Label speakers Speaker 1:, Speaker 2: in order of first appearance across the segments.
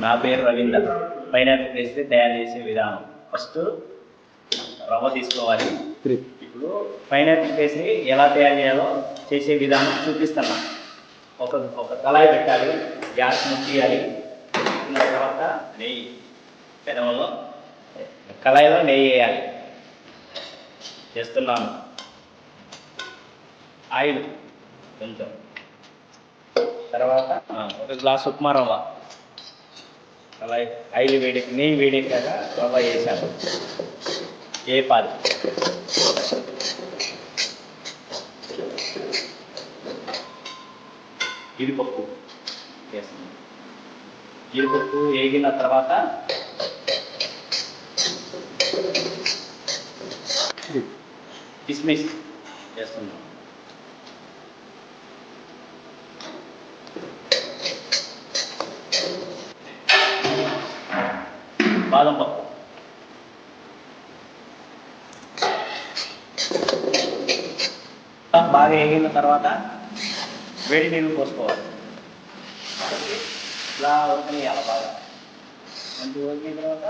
Speaker 1: నా పేరు Ravinder. Pineapple pastry తయారు చేసే విధానం. ఫస్ట్ రవ్వ తీసుకోవాలి. ఇప్పుడు పైనాపిల్ పేస్ట్రీ ఎలా తయారు చేయాలో చేసే విధానం చూపిస్తున్నా ఒక ఒక కళాయి పెట్టాలి. గ్యాస్ ముట్టియాలి. తర్వాత నెయ్యి. పెనంలో కళాయిలో నెయ్యి వేయాలి. చేస్తున్నాను. ఆయిల్ కొంచెం. తర్వాత ఒక గ్లాస్ ఉప్మా రవ్వ. అలా ఐలు వేడెక్కి నెయ్యి వేడెక్కాక రవ్వ వేసాను ఏ పాలు? జీడిపప్పు. వేస్తాను జీడిపప్పు వేగిన తర్వాత కిస్మిస్ వేస్తున్నాం. బాదం పప్పు. బాగా వేగిన తర్వాత వేడి నీళ్ళు పోసుకోవాలి. ఇలా ఉడకనియాలి బాగా మంచి ఉడికిన తర్వాత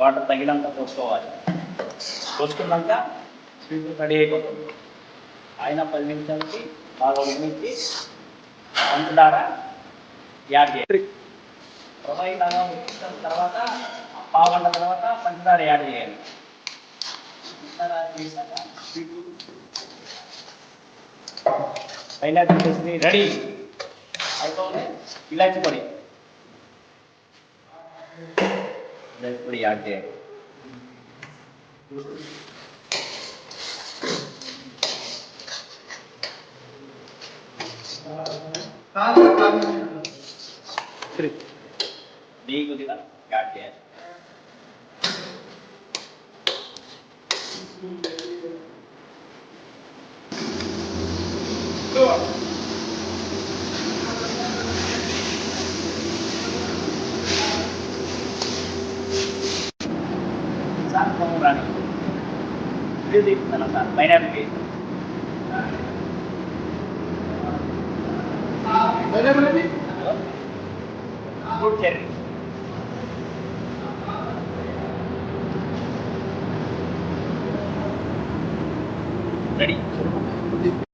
Speaker 1: వాటర్ తగినంత పోసుకోవాలి. పోసుకున్నాక స్వీట్ రెడీ అయిపోతుంది. అయినా పది నిమిషాలకి బాగా ఉడికించి పంచదార యాడ్ చేయాలి. రవ్వ ఇలాగా ఉడికిన తర్వాత పావు గంట తర్వాత పంచదార యాడ్ చేయాలి. పంచదార చేశాక పైనాపిల్ పేస్ట్రీ రెడీ. అయిపోయి ఇలాచి పొడి. ఇలాచి పొడి యాడ్ చేయాలి. Beagle did that? God damn. Look. साल का पुराना फिर देखता साला साल महीना भी भेज महीने में भी गुड चेरी Ready?